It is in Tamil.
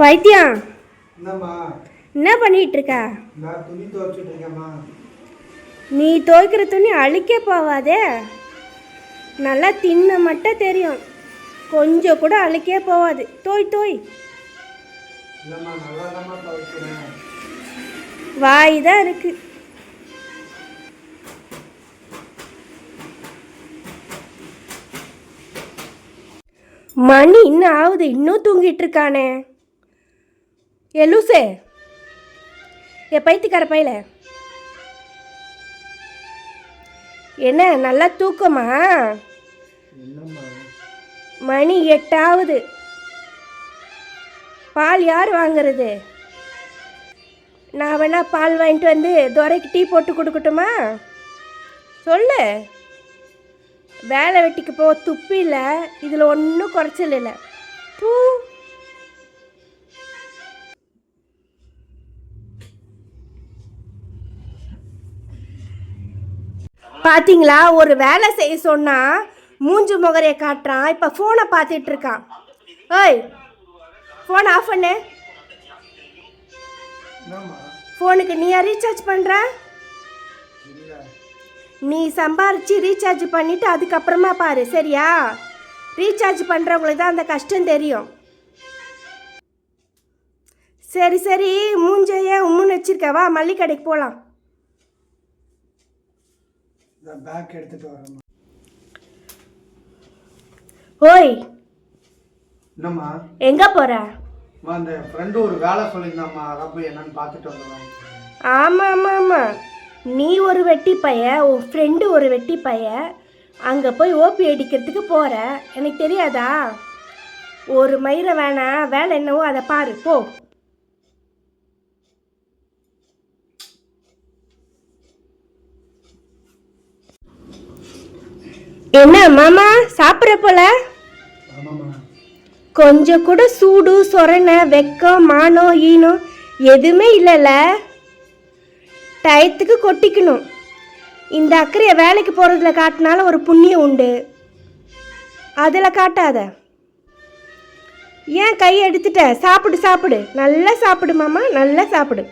பைத்தியம். என்ன பண்ணிட்டு இருக்க நீ துவைக்கிற துணி அழுக்கே போவாதே நல்லா தின்ன மட்டும் தெரியும். கொஞ்சம் கூட அழுக்கே போவாது தோய் தோய். வாய் தான் இருக்கு. மணி இன்னும் ஆகுது. இன்னும் தூங்கிட்டு இருக்கானே ஏ லூசே. ஏ பைத்தியக்கார பையில. என்ன நல்லா தூக்கமா? மணி எட்டாவது. பால் யார் வாங்குறது? நான் வேணா பால் வாங்கிட்டு வந்து துரைக்கு டீ போட்டு கொடுக்கட்டுமா? சொல்லு. வேலை வெட்டிக்கு போ துப்பி இல்லை இதில் ஒன்றும் குறைச்சல் இல்லை. பூ. பார்த்தீங்களா ஒரு வேலை செய்ய சொன்னால் மூஞ்சு முகரையை காட்டுறான். இப்போ ஃபோனை பார்த்துட்டு இருக்கான். ஓய் ஃபோன் ஆஃப் பண்ணு. ஃபோனுக்கு நீயா ரீசார்ஜ் பண்ணுற நீ சம்பாரிச்சு ரீசார்ஜ் பண்ணிவிட்டு அதுக்கப்புறமா பாரு சரியா? ரீசார்ஜ் பண்ணுறவங்களுக்கு தான் அந்த கஷ்டம் தெரியும். சரி சரி மூஞ்சையே உம்முன்னு வச்சிருக்க வா மல்லிகை கடைக்கு போகலாம் பேக் எடுத்துட்டு வரேம்மா. ஓய். என்னம்மா? எங்கே போகிற அம்மா அந்த ஃப்ரெண்டு ஒரு வேலை சொல்லியிருந்தாம்மா. அதான் போய் என்னன்னு பார்த்துட்டு வந்துடுறேன் ஆமாம் ஆமாம் ஆமாம் நீ ஒரு வெட்டி பைய உன் ஃப்ரெண்டு ஒரு வெட்டி பைய அங்கே போய் ஓபி அடிக்கிறதுக்கு போகிற எனக்கு தெரியாதா? ஒரு மயிரை வேணாம் வேலை என்னவோ அதை பாரு போ. என்ன மாமா? சாப்பிட்ற போல? கொஞ்சம் கூட சூடு சொரணை வெக்கம் மானம் ஈனம் எதுவுமே இல்லைல்ல. டயத்துக்கு கொட்டிக்கணும். இந்த அக்கறையை வேலைக்கு போகிறதுல காட்டினால ஒரு புண்ணியம் உண்டு. அதில் காட்டாத. ஏன் கையை எடுத்துட்ட? சாப்பிடு சாப்பிடு. நல்லா சாப்பிடு மாமா. நல்லா சாப்பிடு.